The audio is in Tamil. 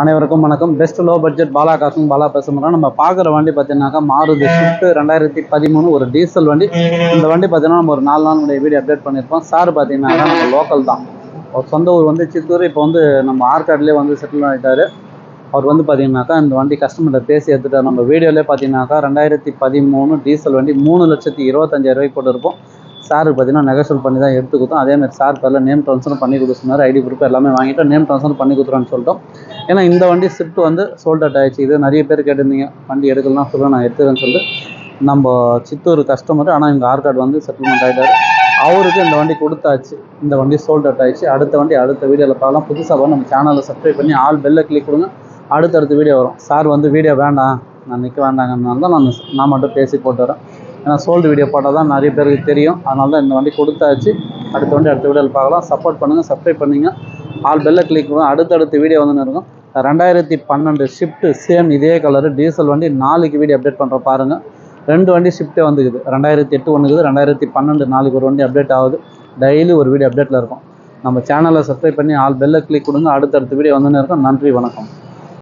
அனைவருக்கும் வணக்கம். பெஸ்ட் லோ பட்ஜெட் பாலா காசும் பாலா பேசுகிறோம் நம்ம பார்க்குற வண்டி பார்த்தீங்கன்னாக்கா மாறுதி ஷிஃப்ட் ரெண்டாயிரத்தி பதிமூணு ஒரு டீசல் வண்டி. இந்த வண்டி பார்த்தீங்கன்னா நம்ம ஒரு நாலு நாள் வீடியோ அப்டேட் பண்ணியிருப்போம். சார் பார்த்தீங்கன்னா நம்ம லோக்கல் தான். அவர் சொந்த ஊர் வந்து சித்தூர். இப்போ வந்து நம்ம ஆற்காட்லேயே வந்து செட்டில் ஆகிட்டாரு அவர் வந்து பார்த்தீங்கன்னாக்கா இந்த வண்டி கஸ்டமர்கிட்ட பேசி எடுத்துட்டார். நம்ம வீடியோலேயே பார்த்தீங்கன்னாக்கா ரெண்டாயிரத்தி பதிமூணு டீசல் வண்டி மூணு லட்சத்தி இருபத்தஞ்சாயிரம் ரூபாய்க்கு போட்டிருப்போம். சாருக்கு பார்த்தீங்கன்னா நெகசல் பண்ணி தான் எடுத்து கொடுத்தோம். அதேமாதிரி சார் பேரில் நேம் ட்ரான்ஸ்ஃபர் பண்ணி கொடுத்துருந்தாரு ஐடி ப்ரூஃப் எல்லாமே வாங்கிட்டு நேம் ட்ரான்ஸ்ஃபர் பண்ணி கொடுத்துருன்னு சொல்லிட்டோம். ஏன்னா இந்த வண்டி ஸ்விஃப்ட் வந்து சோல்ட் அவுட் ஆயிடுச்சு. இது நிறைய பேர் கேட்டிருந்தீங்க. வண்டி எடுக்கலாம் சொல்ல நான் எடுத்துக்கிறேன்னு சொல்லிட்டு. நம்ம சித்தூர் கஸ்டமர் ஆனால் இங்கே ஆர்கார்டு வந்து செட்டில்மெண்ட் ஆகிட்டார் அவருக்கு இந்த வண்டி கொடுத்தாச்சு. இந்த வண்டி சோல்ட் அவுட் ஆயிடுச்சு. அடுத்த வண்டி அடுத்த வீடியோவில் பார்க்கலாம். புதுசாக வந்து நம்ம சேனலை சப்ஸ்கிரைப் பண்ணி ஆல் பெல்லை கிளிக் கொடுங்க. அடுத்தடுத்த வீடியோ வரும். சார் வந்து வீடியோ வேண்டாம். நான் நிற்க வேண்டாங்கனால தான் நான் நான் மட்டும் பேசி போட்டு வரேன். ஏன்னா சோல்டு வீடியோ போட்டால் தான் நிறைய பேருக்கு தெரியும். அதனால தான் இந்த வண்டி கொடுத்தாச்சு. அடுத்த வண்டி அடுத்த வீடியோவில் பார்க்கலாம். சப்போர்ட் பண்ணுங்கள் சப்ஸ்கிரைப் பண்ணுங்கள் ஆல் பெல்லை கிளிக் பண்ணுங்க. அடுத்தடுத்த வீடியோ வந்து இருக்கும். ரெண்டாயிரத்தி பன்னெண்டு ஷிஃப்ட்டு சேம் இதே கலரு டீசல் வண்டி நாளைக்கு வீடியோ அப்டேட் பண்ணுறோம் பாருங்கள் ரெண்டு வண்டி ஷிஃப்ட்டே வந்துக்குது. ரெண்டாயிரத்தி எட்டு ஒன்றுக்குது ரெண்டாயிரத்தி பன்னெண்டு நாளைக்கு ஒரு வண்டி அப்டேட் ஆகுது. டெய்லி ஒரு வீடியோ அப்டேட்டில் இருக்கும். நம்ம சேனலை சப்ஸ்கிரைப் பண்ணி ஆல் பெல்லை கிளிக் கொடுங்க. அடுத்தடுத்த வீடியோ வந்துன்னு இருக்கும். நன்றி வணக்கம்.